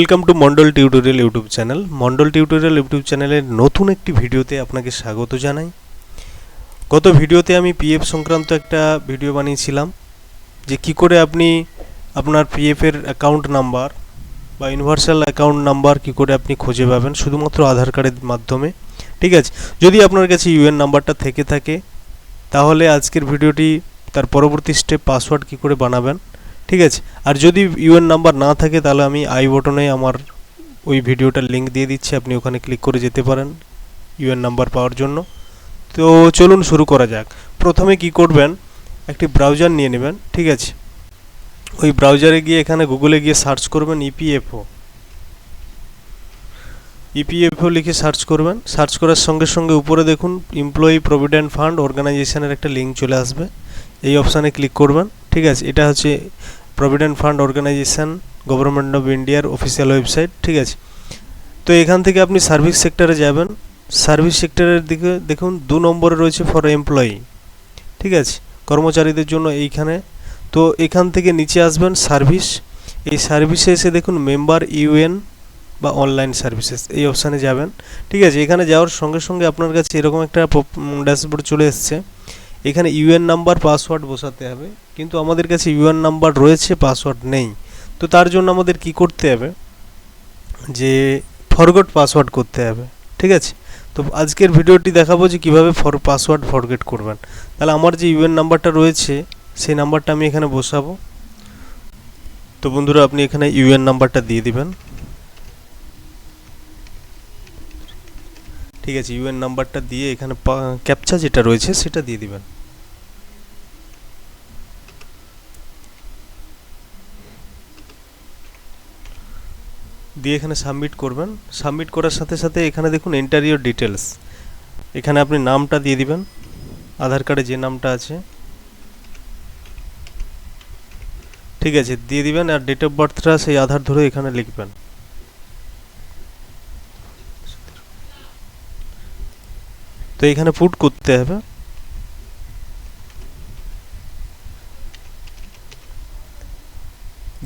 Welcome to Mandal tutorial YouTube channel Mandal tutorial YouTube চ্যানেলের নতুন একটি ভিডিওতে আপনাকে স্বাগত জানাই। গত ভিডিওতে আমি পিএফ সংক্রান্ত একটা ভিডিও বানিয়েছিলাম, যে কি করে আপনি আপনার পিএফের অ্যাকাউন্ট নাম্বার বা ইউনিভার্সাল অ্যাকাউন্ট নাম্বার কি করে আপনি খুঁজে পাবেন, শুধুমাত্র আধার কার্ডের মাধ্যমে। ঠিক আছে? যদি আপনার কাছে ইউএন নাম্বারটা থেকে থাকে, তাহলে আজকের ভিডিওটি, তার পরবর্তী স্টেপ পাসওয়ার্ড কি করে বানাবেন ঠিক আছে? আর যদি ইউএন নাম্বার না থাকে, তাহলে আমি আই বটনে আমার ওই ভিডিওটার লিংক দিয়ে দিচ্ছি। আপনি ওখানে ক্লিক করে যেতে পারেন ইউএন নাম্বার পাওয়ার জন্য। তো চলুন শুরু করা যাক। প্রথমে কি করবেন? একটি ব্রাউজার নিয়ে নেবেন, ঠিক আছে? ওই ব্রাউজারে গিয়ে এখানে গুগলে গিয়ে সার্চ করবেন E ইপিএফও ইপিএফও লিখে সার্চ করবেন। সার্চ করার সঙ্গে সঙ্গে উপরে দেখুন এমপ্লয়ি প্রভিডেন্ট ফান্ড অর্গানাইজেশনের একটা লিঙ্ক চলে আসবে। এই অপশানে ক্লিক করবেন, ঠিক আছে? এটা হচ্ছে provident fund organisation government of ইন্ডিয়ার অফিসিয়াল ওয়েবসাইট ঠিক আছে? তো এখান থেকে আপনি সার্ভিস সেক্টরে যাবেন। সার্ভিস সেক্টরের দিকে দেখুন, দু নম্বরে রয়েছে ফর এমপ্লয়ি ঠিক আছে? কর্মচারীদের জন্য এইখানে। তো এখান থেকে নিচে আসবেন সার্ভিস এই সার্ভিসে এসে দেখুন মেম্বার ইউএন বা অনলাইন সার্ভিসেস এই অপশানে যাবেন, ঠিক আছে? এখানে যাওয়ার সঙ্গে সঙ্গে আপনার কাছে এরকম একটা ড্যাশবোর্ড চলে এসছে। এখানে ইউএন নাম্বার পাসওয়ার্ড বসাতে হবে। কিন্তু আমাদের কাছে ইউএন নাম্বার রয়েছে পাসওয়ার্ড নেই। তো তার জন্য আমাদের কি করতে হবে? যে ফরগট পাসওয়ার্ড করতে হবে। ঠিক আছে? তো আজকের ভিডিওটি দেখাবো যে কীভাবে ফর পাসওয়ার্ড ফরগেট করবেন। তাহলে আমার যে ইউএন নাম্বারটা রয়েছে, সেই নাম্বারটা আমি এখানে বসাবো। তো বন্ধুরা, আপনি এখানে ইউএন নাম্বারটা দিয়ে দিবেন। ঠিক আছে ইউএন নাম্বারটা দিয়ে এখানে ক্যাপচা যেটা রয়েছে সেটা দিয়ে দিবেন। দিয়ে এখানে সাবমিট করবেন। সাবমিট করার সাথে সাথে এখানে দেখুন এন্টার ইউর ডিটেলস এখানে আপনি নামটা দিয়ে দিবেন। আধার কার্ডে যে নামটা আছে। ঠিক আছে, দিয়ে দিবেন আর ডেট অফ বার্থটা সেই আধার ধরে এখানে লিখবেন। তো এখানে পুট করতে হবে।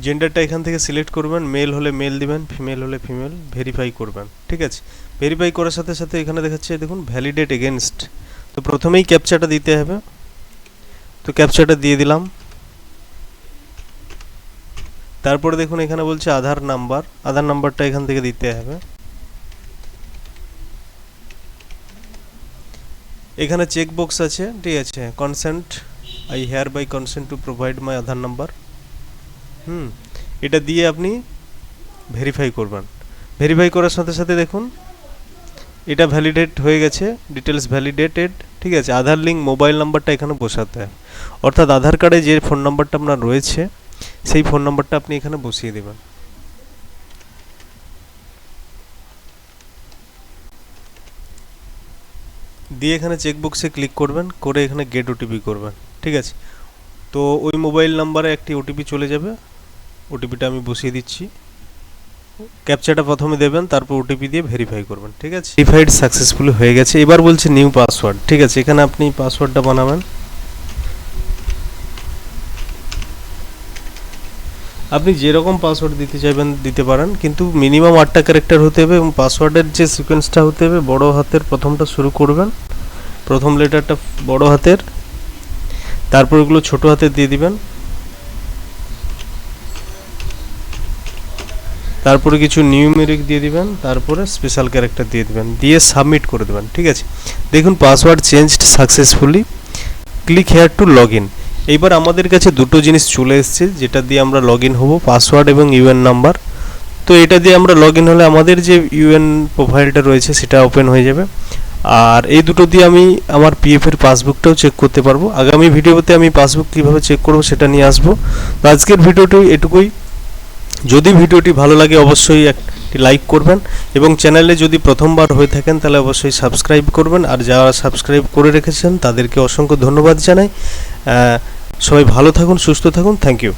জেন্ডারটা এখান থেকে সিলেক্ট করবেন মেল হলে মেল দিবেন ফিমেল হলে ফিমেল ভেরিফাই করবেন, ঠিক আছে? ভেরিফাই করার সাথে সাথে এখানে দেখাচ্ছে, দেখুন ভ্যালিডেট এগেনস্ট তো প্রথমেই ক্যাপচাটা দিতে হবে। তো ক্যাপচাটা দিয়ে দিলাম। তারপরে দেখুন, এখানে বলছে আধার নাম্বার, আধার নাম্বারটা এখান থেকে দিতে হবে। এখানে চেক বক্স আছে, ঠিক আছে। Consent I hereby consent to provide my Aadhaar number হুম, এটা দিয়ে আপনি ভেরিফাই করবেন। ভেরিফাই করার সাথে সাথে দেখুন, এটা ভ্যালিডেট হয়ে গেছে ডিটেলস ভ্যালিডেটেড ঠিক আছে। আধার লিঙ্ক মোবাইল নাম্বারটা এখানে বসাতে হয়। অর্থাৎ আধার কার্ডে যে ফোন নাম্বারটা আপনার রয়েছে, সেই ফোন নাম্বারটা আপনি এখানে বসিয়ে দেবেন। দিয়ে এখানে চেকবক্সে ক্লিক করবেন, করে এখানে গেট ওটিপি করবেন, ঠিক আছে? তো ওই মোবাইল নাম্বারে একটি ওটিপি চলে যাবে ওটিপিটা আমি বসিয়ে দিচ্ছি। ক্যাপচাটা প্রথমে দেবেন, তারপর ওটিপি দিয়ে ভেরিফাই করবেন, ঠিক আছে? ভেরিফাইড সাকসেসফুল হয়ে গেছে। এবার বলছে নিউ পাসওয়ার্ড ঠিক আছে? এখানে আপনি পাসওয়ার্ডটা বানাবেন। আপনি যেরকম পাসওয়ার্ড দিতে চাইবেন, দিতে পারেন, কিন্তু মিনিমাম আটটা ক্যারেক্টার হতে হবে এবং পাসওয়ার্ডের যে সিকোয়েন্সটা হতে হবে, বড় হাতের প্রথমটা শুরু করবেন। প্রথম লেটারটা বড় হাতের, তারপর এগুলো ছোট হাতে দিয়ে দিবেন। তারপরে কিছু নিউমেরিক দিয়ে দিবেন, তারপরে স্পেশাল ক্যারেক্টার দিয়ে দিবেন, দিয়ে সাবমিট করে দেবেন, ঠিক আছে? দেখুন password changed successfully click here to log in এইবার আমাদের কাছে দুটো জিনিস চলে এসছে, যেটা দিয়ে আমরা লগ ইন হব পাসওয়ার্ড এবং ইউএন নাম্বার তো এটা দিয়ে আমরা লগ ইন হলে আমাদের যে ইউএন প্রোফাইলটা রয়েছে, সেটা ওপেন হয়ে যাবে। আর এই দুটো দিয়ে আমি আমার পিএফ এর পাসবুকটাও চেক করতে পারব। আগামী ভিডিওতে আমি পাসবুক কীভাবে চেক করব, সেটা নিয়ে আসব। তো আজকের ভিডিওটি এটুকুই। যদি ভিডিওটি ভালো লাগে, অবশ্যই একটি লাইক করবেন। এবং চ্যানেলে যদি প্রথমবার হয়ে থাকেন, তাহলে অবশ্যই সাবস্ক্রাইব করবেন। আর যারা সাবস্ক্রাইব করে রেখেছেন, তাদেরকে অসংখ্য ধন্যবাদ জানাই। সবাই ভালো থাকুন সুস্থ থাকুন থ্যাংক ইউ